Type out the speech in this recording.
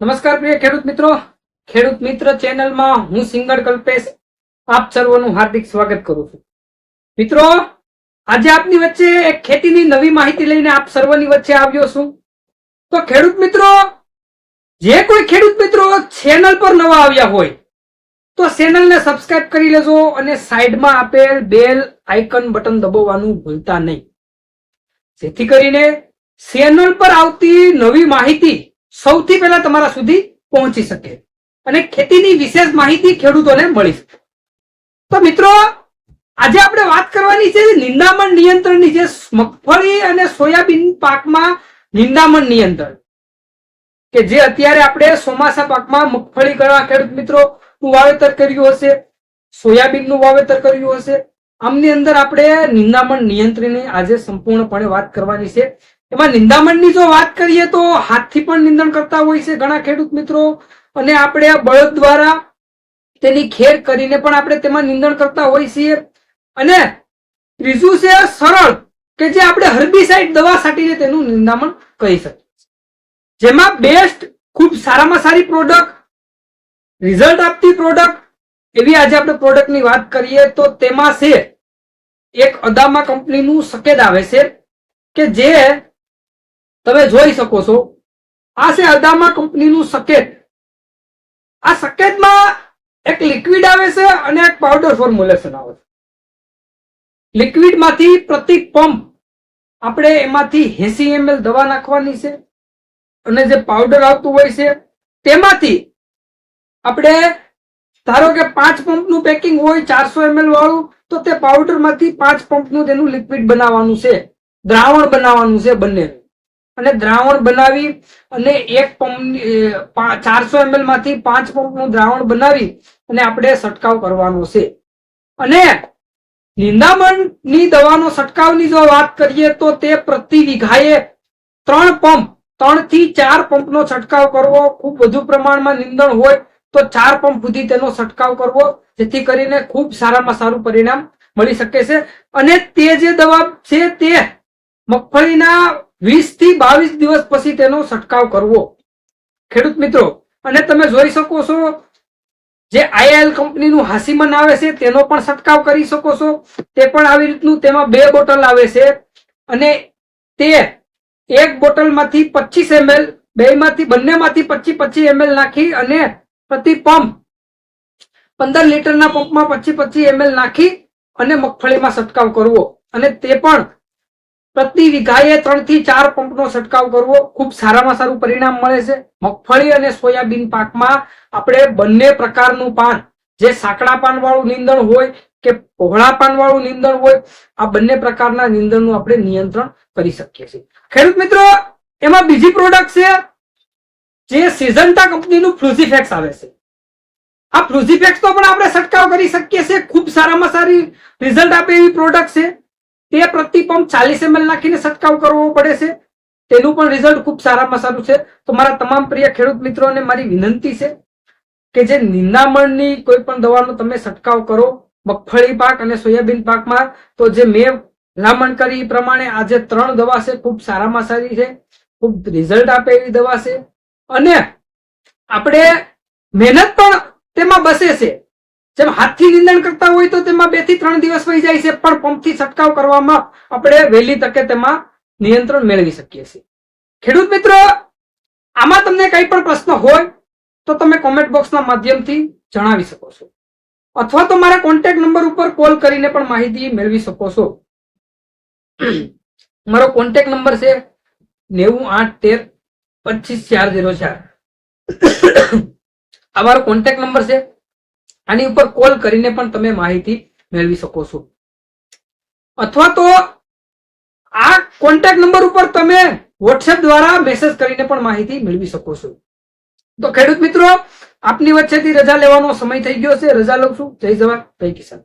નમસ્કાર પ્રિય ખેડૂત મિત્રો. ખેડૂત મિત્ર ચેનલમાં હું સિંગર કલ્પેશ આપ સર્વનું હાર્દિક સ્વાગત કરું છું. મિત્રો, આજે આપની વચ્ચે એક ખેતીની નવી માહિતી લઈને આપ સર્વની વચ્ચે આવ્યો છું. તો ખેડૂત મિત્રો, જે કોઈ ખેડૂત મિત્રો ચેનલ પર નવા આવ્યા હોય, તો ચેનલને સબસ્ક્રાઇબ કરી લેજો અને સાઈડમાં આપેલ બેલ આઇકન બટન દબાવવાનું ભૂલતા નહીં. જેથી કરીને ચેનલ પર આવતી નવી માહિતી સૌથી પહેલા તમારા સુધી પહોંચી શકે અને ખેતીની વિશેષ માહિતી ખેડૂતોને મળી શકે. તો મિત્રો, આજે આપણે વાત કરવાની છે નિંદામણ નિયંત્રણની જે મગફળી અને સોયાબીન પાકમાં નિંદામણ નિયંત્રણ. કે જે અત્યારે આપણે ચોમાસા પાકમાં મગફળી કરવા ખેડૂત મિત્રો નું વાવેતર કર્યું હશે સોયાબીનનું વાવેતર કર્યું હશે. આમની અંદર આપણે નિંદામણ નિયંત્રણની આજે સંપૂર્ણપણે વાત કરવાની છે. એમાં નિંદામણની જો વાત કરીએ તો હાથથી પણ નિંદણ કરતા હોય છે ઘણા ખેડૂત મિત્રો. અને આપણે આ બળદ દ્વારા તેની ખેર કરીને પણ આપણે તેમાં નિંદણ કરતા હોય છીએ. અને ત્રીજું છે સરળ, કે જે આપણે હર્બીસાઇડ દવા છાંટીને તેનું નિંદામણ કહી શકીએ જેમાં બેસ્ટ ખૂબ સારામાં સારી પ્રોડક્ટ રિઝલ્ટ આપતી પ્રોડક્ટ એવી આજે આપણે પ્રોડક્ટની વાત કરીએ તો તેમાં છે, એક અદામા કંપનીનું સકેદ આવે છે, કે જે તમે જોઈ શકો છો. આ છે અદામા કંપનીનું સકેત આ સકેતમાં એક લિક્વિડ આવે છે અને એક પાવડર ફોર્મ્યુલેશન આવે છે. લિક્વિડમાંથી પ્રતિ પંપ આપણે એમાંથી એસી એમએલ દવા નાખવાની છે અને જે પાવડર આવતું હોય છે, તેમાંથી આપણે ધારો કે પાંચ પંપનું પેકિંગ હોય ચારસો એમએલ વાળું, તો તે પાવડરમાંથી પાંચ પંપનું તેનું લિક્વિડ બનાવવાનું છે. દ્રાવણ બનાવવાનું છે બંને અને દ્રાવણ બનાવી અને એક પંપ ચારસો એમએલમાંથી પાંચ પંપનું દ્રાવણ બનાવી અને આપણે છંટકાવ કરવાનો છે. અને નિંદામણની દવાનો છંટકાવની જો વાત કરીએ તો તે પ્રતિ વીઘાએ ત્રણ પંપ, ત્રણથી ચાર પંપનો છંટકાવ કરવો, ખૂબ વધુ પ્રમાણમાં નિંદણ હોય તો ચાર પંપ સુધી તેનો છંટકાવ કરવો, જેથી કરીને ખૂબ સારામાં સારું પરિણામ મળી શકે છે. અને તે જે દવા છે તે મગફળીના વીસથી બાવીસ દિવસ પછી તેનો છંટકાવ કરવો. ખેડૂત મિત્રો, અને તમે જોઈ શકો છો, જે આઈએલ કંપનીનું હાસીમન આવે છે, તેનો પણ છંટકાવ કરી શકો છો. તે પણ આવી રીતનું તેમાં બે બોટલ આવે છે, અને તે એક બોટલમાંથી પચીસ એમએલ, બેમાંથી, બંનેમાંથી પચીસ પચીસ એમએલ નાખી અને પ્રતિ પંપ પંદર લીટરના પંપમાં પચીસ પચીસ એમએલ નાખી અને મગફળીમાં છંટકાવ કરવો. અને તે પણ પ્રતિ વીઘાએ ત્રણથી ચાર પંપનો છંટકાવ કરવો ખૂબ સારામાં સારું પરિણામ મળે છે. મગફળી અને સોયાબીન પાકમાં આપણે બંને પ્રકારનું પાન, જે સાંકડા પાન વાળું નીંદણ હોય કે પહોળા પાન વાળું નીંદણ હોય, આ બંને પ્રકારના નીંદણનું આપણે નિયંત્રણ કરી શકીએ છીએ. ખેડૂત મિત્રો, એમાં બીજી પ્રોડક્ટ છે, જે સિઝન્ટા કંપનીનું ફ્લુઝીફેક્સ આવે છે. આ ફ્લુઝીફેક્સ તો પણ આપણે છંટકાવ કરી શકીએ છીએ. ખૂબ સારામાં સારી રિઝલ્ટ આપે એવી પ્રોડક્ટ છે. તે પ્રતિ પંપ ચાલીસ એમએલ નાખીને છંટકાવ કરવો પડે છે. તેનું પણ રિઝલ્ટ ખૂબ સારામાં સારું છે. તો મારા તમામ પ્રિય ખેડૂત મિત્રોને મારી વિનંતી છે કે જે નિંદામણની કોઈ પણ દવાનો તમે છંટકાવ કરો, મગફળી પાક અને સોયાબીન પાકમાં, તો જે મેં ભલામણ કરી એ પ્રમાણે આ જે ત્રણ દવા છે, ખૂબ સારામાં સારી છે, ખૂબ રિઝલ્ટ આપે એવી દવા છે. અને આપણે મહેનત પણ તેમાં બસે છે. જેમ હાથથી નિંદણ કરતા હોય તો તેમાં બેથી ત્રણ દિવસ વહી જાય છે, પણ પંપથી છંટકાવ કરવામાં આપણે વહેલી તકે તેમાં નિયંત્રણ મેળવી શકીએ છીએ. ખેડૂત મિત્રો, આમાં તમને કંઈ પણ પ્રશ્ન હોય તો તમે કોમેન્ટ બોક્સના માધ્યમથી જણાવી શકો છો. અથવા તો મારા કોન્ટેક્ટ નંબર ઉપર કોલ કરીને પણ માહિતી મેળવી શકો છો. મારો કોન્ટેક્ટ નંબર છે નેવું આઠ તેર પચીસ ચાર ઝીરો ચાર. આ મારો કોન્ટેક્ટ નંબર છે આની ઉપર કોલ કરીને પણ તમે માહિતી મેળવી શકો છો. અથવા તો આ કોન્ટેક્ટ નંબર ઉપર તમે વોટ્સએપ દ્વારા મેસેજ કરીને પણ માહિતી મેળવી શકો છો. તો ખેડૂત મિત્રો, આપની વચ્ચેથી રજા લેવાનો સમય થઈ ગયો છે. રજા લઉં છું. જય જવાન. જય કિસાન.